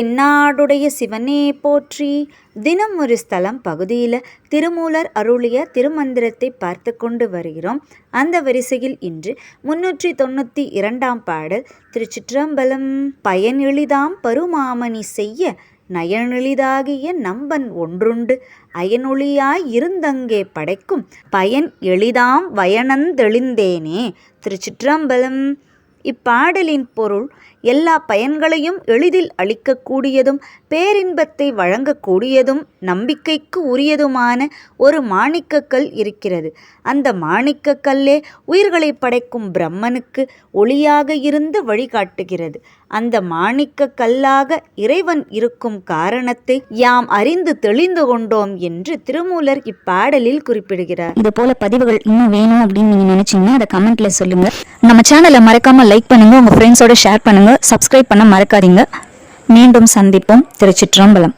தென்னாடுடைய சிவனே போற்றி. தினம் ஒரு ஸ்தலம் பகுதியில் திருமூலர் அருளிய திருமந்திரத்தை பார்த்து கொண்டு வருகிறோம். அந்த வரிசையில் இன்று முன்னூற்றி தொண்ணூற்றி இரண்டாம் பாடல் திருச்சிற்றம்பலம். பயன் எளிதாம் பருமாமணி செய்ய நயனெளிதாகிய நம்பன் ஒன்றுண்டு. அயனொளியாய் இருந்தங்கே படைக்கும் பயன் எளிதாம் வயனந்தெளிந்தேனே திருச்சிற்றம்பலம். இப்பாடலின் பொருள் எல்லா பயன்களையும் எளிதில் அளிக்கக்கூடியதும் பேரின்பத்தை வழங்கக்கூடியதும் நம்பிக்கைக்கு உரியதுமான ஒரு மாணிக்கக்கல் இருக்கிறது. அந்த மாணிக்கக்கல்லே உயிர்களை படைக்கும் பிரம்மனுக்கு ஒளியாக இருந்து வழிகாட்டுகிறது. அந்த மாணிக்க கல்லாக இறைவன் இருக்கும் காரணத்தை யாம் அறிந்து தெளிந்து கொண்டோம் என்று திருமூலர் இப்பாடலில் குறிப்பிடுகிறார். இது போல பதிவுகள் இன்னும் வேணும் அப்படின்னு நீங்க நினைச்சீங்கன்னா அதை கமெண்ட்ல சொல்லுங்க. நம்ம சேனலை மறக்காம லைக் பண்ணுங்க உங்க ஃப்ரெண்ட்ஸோட ஷேர் பண்ணுங்க சப்ஸ்கிரைப் பண்ண மறக்காதீங்க. மீண்டும் சந்திப்போம். திருச்சிற்றம்பலம்.